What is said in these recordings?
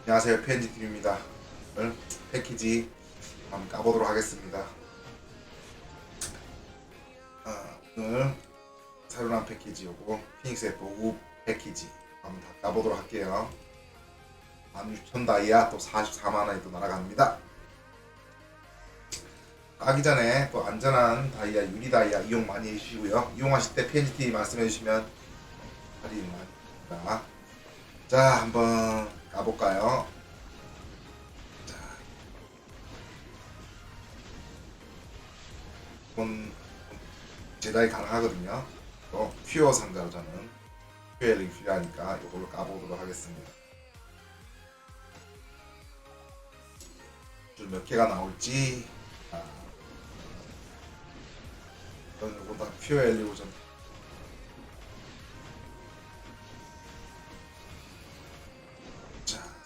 안녕하세요 PNG팀입니다. 오늘 패키지 한번 까보도록 하겠습니다. 아, 오늘 새로 나온 패키지 요거 피닉스의 보급 패키지 한번 다 까보도록 할게요. 16,000 다이아 또 44만원이 또 날아갑니다. 까기 전에 또 안전한 다이아 유리 다이아 이용 많이 해주시고요. 이용하실 때 PNGT 말씀해 주시면 할인 많이 됩니다. 자 한번 가볼까요? 자, 이건 제작이 가능하거든요. 또 퓨어 상자로 저는 퓨어링 필요하니까 이걸로 까보도록 하겠습니다. 줄 몇 개가 나올지 아, 저는 이거 다 퓨어 엘리고 좀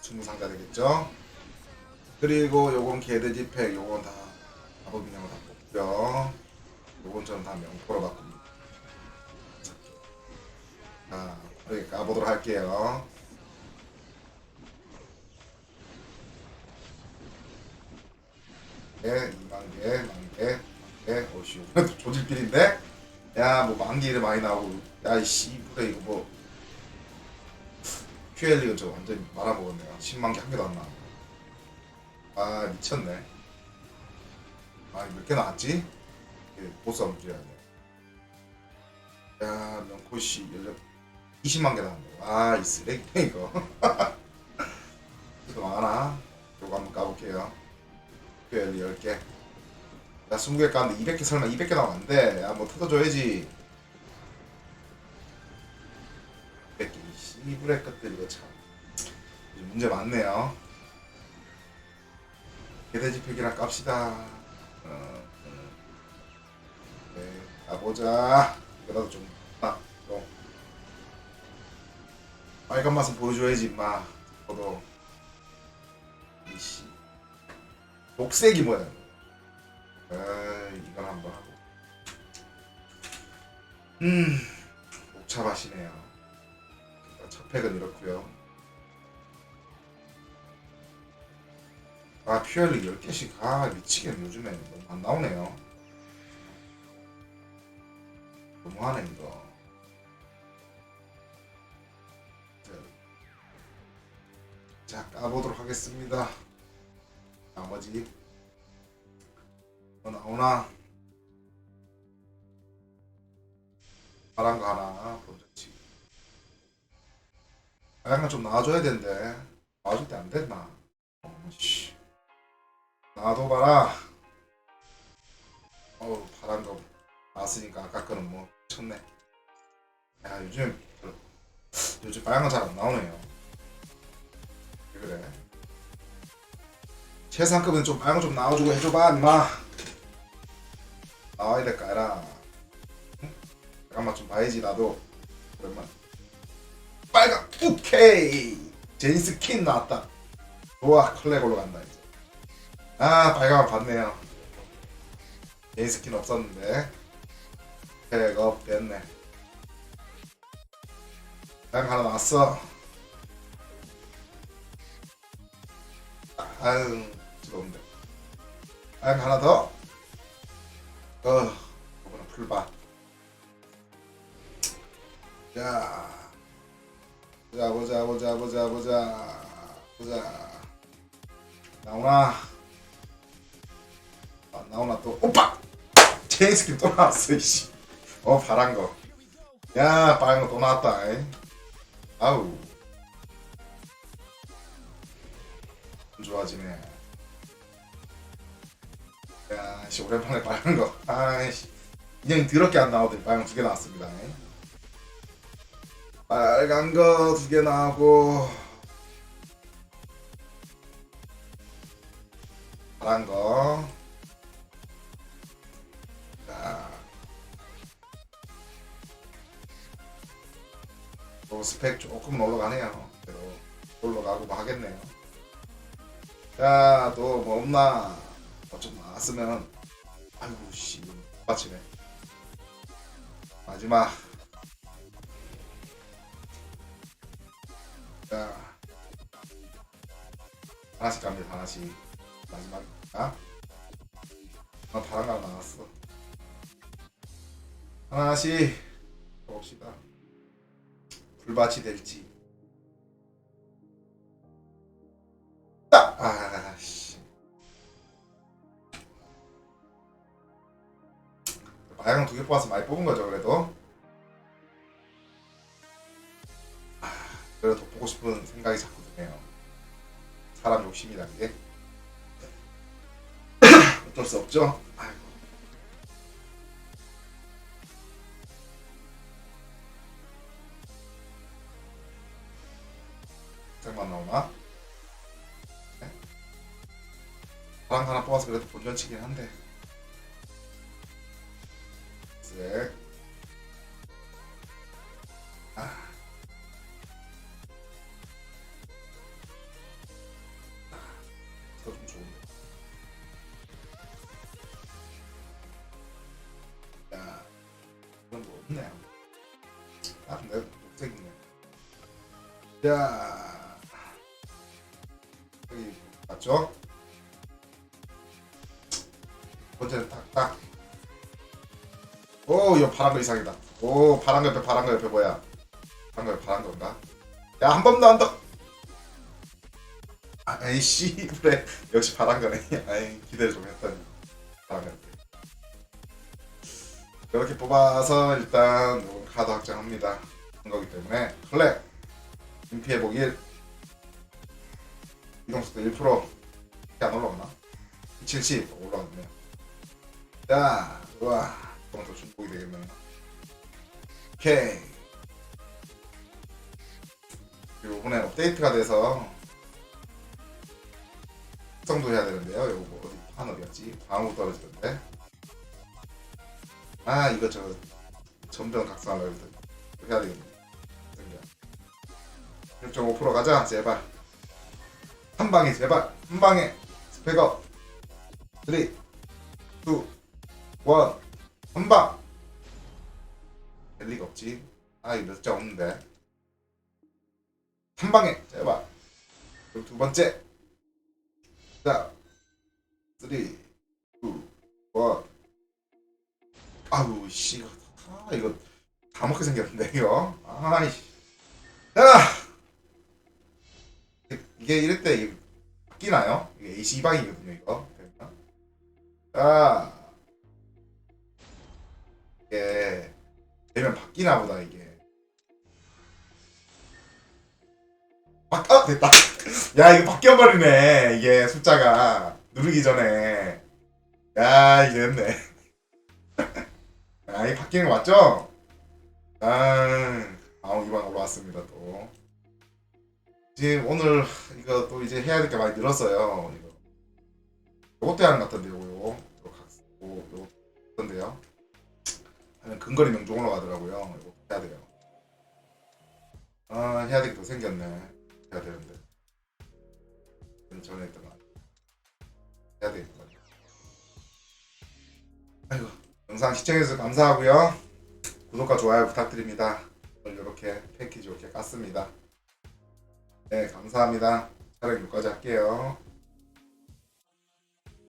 자, 충분 상자 되겠죠? 그리고 요건 개돼지 팩, 요건 다 마법 인형을 다 뽑고요. 요건 저는 다 명포로 바꿉니다. 자, 빠르게 까보도록 할게요. 네, 2만 개, 만 개, 만 개, 오씨, 조질필인데? 야, 뭐 만개를 많이 나오고, 야, 이씨, 이거 뭐, 퓨엘리가 저 완전 말아먹었네요. 10만 개 한 개도 안 나와. 아 미쳤네. 아몇 개 나왔지? 보스 한번 줄여야 돼. 야 명코씨 열려 20만 개 나왔네. 아이 쓰레기 이거. 이거 많아. 요거 한번 까볼게요. 퓨엘리 10개. 나 20개 까는데 200개 설마 200개 나오면 안 돼. 야뭐 뜯어줘야지. 200개 씨부레 것들 이거 참 문제 많네요. 개돼지 팩이랑 깝시다. 어, 어. 네, 가보자. 이거라도 좀, 아, 좀. 빨간 맛은 보여줘야지, 임마. 저도. 이씨. 녹색이 뭐야? 아, 이건 한번 하고. 음, 녹차 맛이네요. 첫 팩은 이렇고요. 아 퓨얼리 10개씩. 아 미치겠네. 요즘에 너무 안 나오네요. 너무하네 이거. 자 까보도록 하겠습니다. 나머지 뭐 나오나? 거 하나 본전치 하얀 건좀 나와줘야 되는데 나와줄 때 안 됐나. 나도 봐라. 어우 거 나왔으니까 아까 거는 뭐 쳤네. 야 요즘 저- 요즘 빨간 거 잘 안 나오네요. 왜 그래? 최상급은 좀 빨간 거좀 나와주고 해줘봐 임마. 나와야 될까. 응? 잠깐만 좀 봐야지 나도 오랜만. 빨간 오케이 제니스 킨 나왔다. 좋아 클레골로 간다 이제. 아 빨간 봤네요. 개인 스킨 없었는데. 백업 됐네. 빨간 하나 나왔어. 아유 뜨거운데. 빨간 하나 더. 어, 이거는 풀밭 자 보자 보자 보자 보자 보자. 보자. 나오나? 안 나오나 또. 오빠! 제인 스킨 또 나왔어 이씨. 어 파란 거야 빨간 거또 나왔다 이. 아우. 안 좋아지네. 야씨 오랜만에 빨간 거. 아이씨. 인형이 더럽게 안 나오더니 빨간 두개 나왔습니다 이. 빨간 거 두 개 나오고 파란 거 자. 또 스펙 조금 올라가네요. 올라가고 뭐 하겠네요. 자, 또 뭐 없나? 뭐좀 나왔으면, 아이고, 씨, 빠치네. 마지막. 자. 하나씩 갑니다 하나씩. 어 다른 거 하나 나왔어. 하나씩 봅시다. 불밭이 될지. 딱! 아씨. 마약은 두개 뽑아서 많이 뽑은 거죠 그래도 싶은 생각이 자꾸 드네요. 사람 욕심이란 게. 어쩔 수 없죠? 아이고. 잠깐만 나오나? 네? 사람 하나 뽑아서 그래도 본전치긴 한데. 쓱 없네 아 근데 녹색이네. 자 여기 맞죠? 번째는 딱딱 오 이거 파란 거 이상이다. 오 파란 거 옆에 파란 거 옆에 뭐야? 파란 거 옆에 파란 건가? 야 한 번 더 한더. 아, 에이씨 그래. 역시 파란 거네. 아이 기대를 좀 했더니. 파란 거 이렇게 뽑아서 일단 이건 카드 확정합니다. 한 거기 때문에. 클렉 인피해복 1 이동속도 1% 이렇게 안 올라오나? 70 올라왔네요. 자 우와 이건 더 중복이 되겠네. 오케이. 그리고 이번에 업데이트가 돼서 특성도 해야 되는데요. 뭐 어디 판 어디였지? 방어구 떨어지던데 아 이거 저 전변 각성하려고 이거 해야 되겠네. 생겨 1.5% 가자 제발. 한 방에 제발. 한 방에. 스펙업 3 2 1 한방. 될 리가 없지. 아 이거 몇자 없는데. 한 방에 제발. 그리고 두 번째. 자. 3 2 1 아우 씨. 아 이거 다 먹게 생겼는데 이거. 아이씨. 야 이게 이럴 때 바뀌나요? 이게 AC 방이거든요 이거. 그러니까. 아 이게 되면 바뀌나 보다 이게. 아, 아 됐다. 야 이거 바뀌어 버리네 이게 숫자가. 누르기 전에. 야 이게 됐네 아 이게 바뀌는 거 맞죠? 아 아우 이만 올라왔습니다 또 지금 오늘 이거 또 이제 해야 될 게 많이 늘었어요. 이거 요것도 하는 것 같던데요. 요거 요거 같던데요. 하면 근거리 명중 올라가더라고요. 이거 해야 돼요. 아 해야 될게더 생겼네. 해야 되는데 좀 전에 했던 거. 해야 되겠다. 영상 시청해주셔서 감사하고요. 구독과 좋아요 부탁드립니다. 오늘 이렇게 패키지 이렇게 깠습니다. 네, 감사합니다. 촬영 여기까지 할게요.